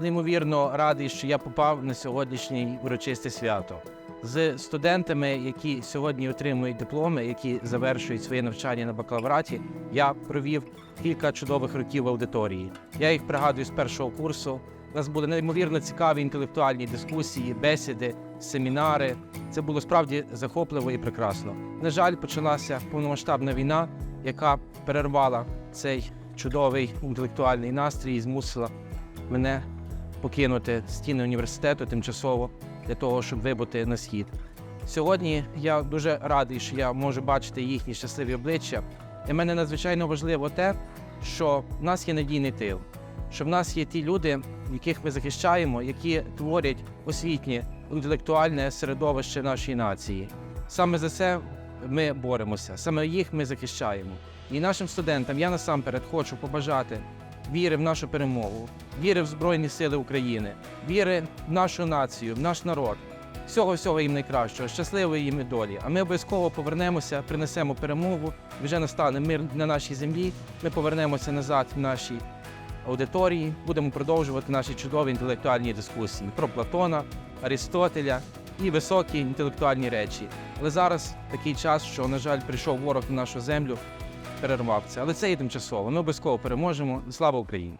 неймовірно радий, що я попав на сьогоднішнє урочисте свято з студентами, які сьогодні отримують дипломи, які завершують своє навчання на бакалавраті. Я провів кілька чудових років в аудиторії. Я їх пригадую з першого курсу. У нас були неймовірно цікаві інтелектуальні дискусії, бесіди, семінари. Це було справді захопливо і прекрасно. На жаль, почалася повномасштабна війна, яка перервала цей чудовий інтелектуальний настрій і змусила мене покинути стіни університету тимчасово для того, щоб вибути на схід. Сьогодні я дуже радий, що я можу бачити їхні щасливі обличчя. Для мене надзвичайно важливо те, що в нас є надійний тил, що в нас є ті люди, яких ми захищаємо, які творять освітнє інтелектуальне середовище нашої нації. Саме за це ми боремося, саме їх ми захищаємо. І нашим студентам я насамперед хочу побажати віри в нашу перемогу, віри в Збройні Сили України, віри в нашу націю, в наш народ. Всього всього їм найкращого, щасливої їм долі. А ми обов'язково повернемося, принесемо перемогу. Вже настане мир на нашій землі. Ми повернемося назад в наші аудиторії, будемо продовжувати наші чудові інтелектуальні дискусії про Платона, Аристотеля і високі інтелектуальні речі. Але зараз такий час, що, на жаль, прийшов ворог на нашу землю, перервав це. Але це є тимчасово. Ми обов'язково переможемо. Слава Україні!